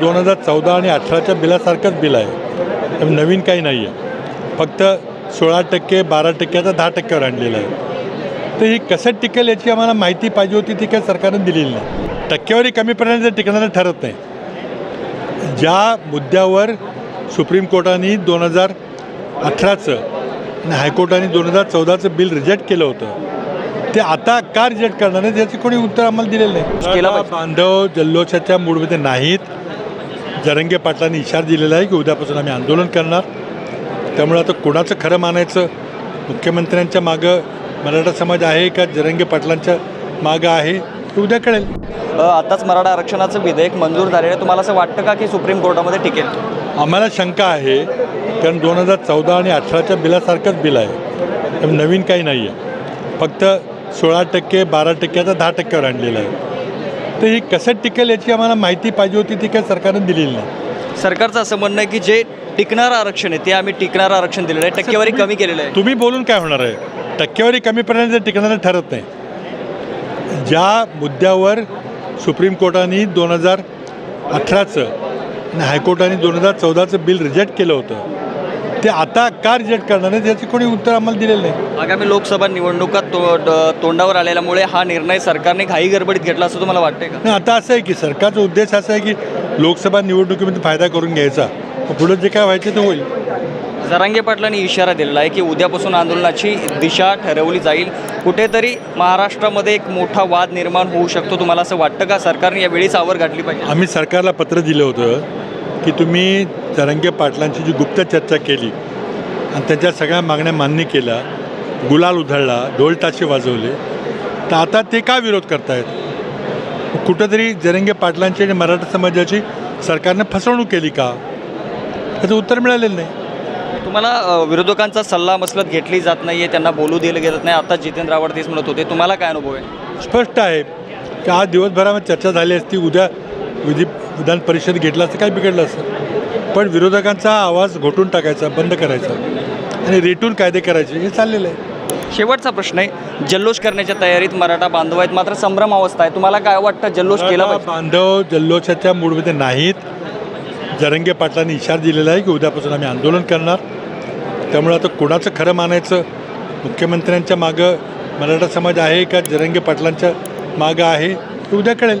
दोन हजार चौदा आणि अठराच्या बिलासारखंच बिल आहे. नवीन काही नाही आहे. फक्त सोळा टक्के बारा टक्के आता दहा टक्क्यावर आणलेलं आहे. तर ही कसं टिकेल याची आम्हाला माहिती पाहिजे होती ती काही सरकारनं दिलेली नाही. टक्केवारी कमी पडण्याचं टिकणारं ठरत नाही. ज्या मुद्द्यावर सुप्रीम कोर्टाने दोन हजार अठराचं आणि हायकोर्टाने दोन हजार चौदाचं बिल रिजेक्ट केलं होतं ते आता का रिजेक्ट करणार नाही याची कोणी उत्तर आम्हाला दिलेलं नाही. बांधव जल्लोषाच्या मूडमध्ये नाहीत. जरंगे पाटलांनी इशारा दिलेला आहे की उद्यापासून आम्ही आंदोलन करणार. त्यामुळे आता कोणाचं खरं मानायचं? मुख्यमंत्र्यांच्या मागं मराठा समाज आहे का? जरंगे पाटलांच्या मागं आहे. हे उद्या कळेल. आताच मराठा आरक्षणाचं विधेयक मंजूर झालेलं आहे. तुम्हाला असं वाटतं का की सुप्रीम कोर्टामध्ये टिकेल आम्हाला शंका आहे. कारण दोन हजार चौदा आणि अठराच्या बिलासारखंच बिल आहे. नवीन काही नाही आहे फक्त सोळा टक्के बारा टक्के आता दहा टक्क्यावर आणलेलं आहे. तर ही कसं टिकेल याची आम्हाला माहिती पाहिजे होती ती काही सरकारनं दिलेली नाही. सरकारचं असं म्हणणं आहे की जे टिकणारं आरक्षण आहे ते आम्ही टिकणारं आरक्षण दिलेलं आहे. टक्केवारी कमी केलेलं आहे. तुम्ही बोलून काय होणार आहे? टक्केवारी कमी पडण्याचं टिकणारं ठरत नाही ज्या मुद्द्यावर सुप्रीम कोर्टाने दोन हजार अठराचं आणि हायकोर्टाने दोन हजार चौदाचं बिल रिजेक्ट केलं होतं ते आता का रिजेक्ट करणार नाही याची कोणी उत्तर आम्हाला दिलेलं नाही. आगामी लोकसभा निवडणुका तो तोंडावर आलेल्यामुळे हा निर्णय सरकारने घाई गडबडीत घेतला असं तुम्हाला वाटतंय का? आता असं आहे की सरकारचा उद्देश असा आहे की लोकसभा निवडणुकीमध्ये फायदा करून घ्यायचा. पुढं जे काय व्हायचं ते होईल. जरांगे पाटलांनी इशारा दिलेला आहे की उद्यापासून आंदोलनाची दिशा ठरवली जाईल. कुठेतरी महाराष्ट्रामध्ये एक मोठा वाद निर्माण होऊ शकतो. तुम्हाला असं वाटतं का? सरकारने या वेळीच आवर घातली पाहिजे. आम्ही सरकारला पत्र दिलं होतं की तुम्ही जरंगे पाटलांची जी गुप्त चर्चा केली आणि त्यांच्या सगळ्या मागण्या मान्य केल्या गुलाल उधळला ढोल ताशे वाजवले तर आता ते का विरोध करतायत? कुठंतरी जरंगे पाटलांची आणि मराठा समाजाची सरकारनं फसवणूक केली का? त्याचं उत्तर मिळालेलं नाही. तुम्हाला विरोधकांचा सल्ला मसलत घेतली जात नाहीये त्यांना बोलू दिलं गेलं नाही आता जितेंद्र आव्हाड तेच म्हणत होते. तुम्हाला काय अनुभव आहे? स्पष्ट आहे की आज दिवसभरामध्ये चर्चा झाली असती उद्या विधी विधान परिषद घेतला असतं काय बिघडलं असतं? पण विरोधकांचा आवाज घोटून टाकायचा बंद करायचा आणि रेटून कायदे करायचे हे चाललेलं आहे. शेवटचा प्रश्न आहे जल्लोष करण्याच्या तयारीत मराठा बांधव आहेत मात्र संभ्रम अवस्था आहे. तुम्हाला काय वाटतं जल्लोष केला बांधव जल्लोषाच्या मूडमध्ये नाहीत. जरंगे पाटलांनी इशारा दिलेला आहे की उद्यापासून आम्ही आंदोलन करणार. त्यामुळे आता कोणाचं खरं मानायचं? मुख्यमंत्र्यांच्या मागं मराठा समाज आहे का? जरंगे पाटलांच्या मागं आहे हे उद्या कळेल.